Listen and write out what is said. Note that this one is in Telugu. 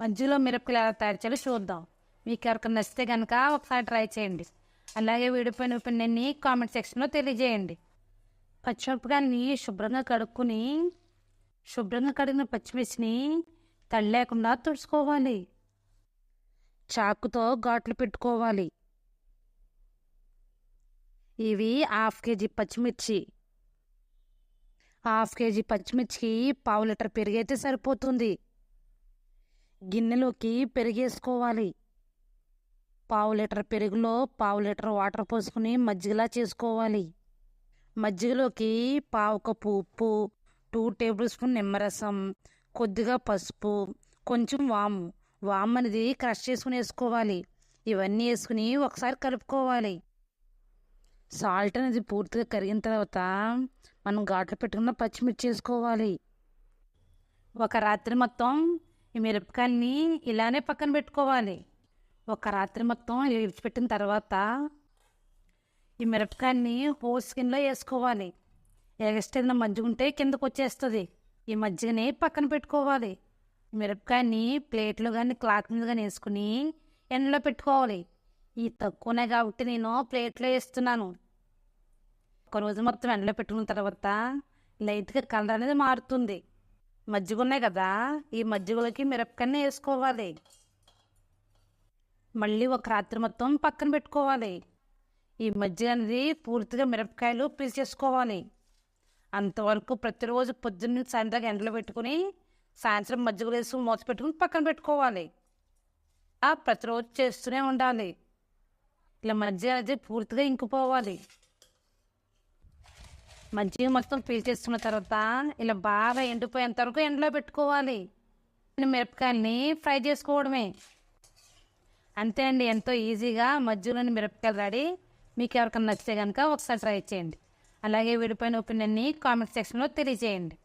మధ్యలో మిరపకాయలు ఎలా తయారు చేయాలో చూద్దాం. మీకు ఎవరికి నచ్చితే కనుక ఒకసారి ట్రై చేయండి. అలాగే విడిపోయిన ఒపీనియన్ని కామెంట్ సెక్షన్లో తెలియజేయండి. పచ్చిమిరపకాయని శుభ్రంగా కడుక్కుని శుభ్రంగా కడిగిన పచ్చిమిర్చిని తడి లేకుండా తుడుచుకోవాలి. చాకుతో ఘాట్లు పెట్టుకోవాలి. ఇవి హాఫ్ కేజీ పచ్చిమిర్చి. హాఫ్ కేజీ పచ్చిమిర్చికి పావు లీటర్ పెరుగైతే సరిపోతుంది. గిన్నెలోకి పెరిగేసుకోవాలి. పావు లీటర్ పెరుగులో పావు లీటర్ వాటర్ పోసుకుని మజ్జిగలా చేసుకోవాలి. మజ్జిగలోకి పావు కప్పు ఉప్పు టూ టేబుల్ స్పూన్ నిమ్మరసం కొద్దిగా పసుపు కొంచెం వాము. వాము అనేది క్రష్ చేసుకుని వేసుకోవాలి. ఇవన్నీ వేసుకుని ఒకసారి కలుపుకోవాలి. సాల్ట్ అనేది పూర్తిగా కరిగిన తర్వాత మనం ఘాట్లు పెట్టుకున్న పచ్చిమిర్చి వేసుకోవాలి. ఒక రాత్రి మొత్తం ఈ మిరపకాయల్ని ఇలానే పక్కన పెట్టుకోవాలి. ఒక రాత్రి మొత్తం విడిచిపెట్టిన తర్వాత ఈ మిరపకాయని హోస్ స్కిన్లో వేసుకోవాలి. ఎగస్ట్ మజ్జిగ ఉంటే కిందకు వచ్చేస్తుంది. ఈ మజ్జిగని పక్కన పెట్టుకోవాలి. మిరపకాయని ప్లేట్లో కానీ క్లాత్ మీద కానీ వేసుకుని ఎండలో పెట్టుకోవాలి. ఈ తక్కువనే కాబట్టి నేను ప్లేట్లో వేస్తున్నాను. ఒక రోజు మొత్తం ఎండలో పెట్టుకున్న తర్వాత లైట్గా కలర్ అనేది మారుతుంది. మజ్జిగ ఉన్నాయి కదా ఈ మజ్జిగలోకి మిరపకాయని వేసుకోవాలి. మళ్ళీ ఒక రాత్రి మొత్తం పక్కన పెట్టుకోవాలి. ఈ మజ్జిగ అనేది పూర్తిగా మిరపకాయలు పీల్చేసుకోవాలి అంతవరకు ప్రతిరోజు పొద్దున్న సాయంత్రం ఎండలో పెట్టుకుని సాయంత్రం మజ్జిగ వేసి మూత పెట్టుకుని పక్కన పెట్టుకోవాలి. ఆ ప్రతిరోజు చేస్తూనే ఉండాలి. ఇలా మజ్జిగ అనేది పూర్తిగా ఇంకిపోవాలి. మజ్జిగ మొత్తం పీల్చేసుకున్న తర్వాత ఇలా బాగా ఎండిపోయేంత వరకు ఎండలో పెట్టుకోవాలి. మిరపకాయల్ని ఫ్రై చేసుకోవడమే. అంతే అండి ఎంతో ఈజీగా మజ్జిగలోని మిరపకాయలు రెడీ మీకు ఎవరికైనా నచ్చితే కనుక ఒకసారి ట్రై చేయండి. అలాగే విడిపోయిన ఒపీనియన్ని కామెంట్ సెక్షన్లో తెలియజేయండి.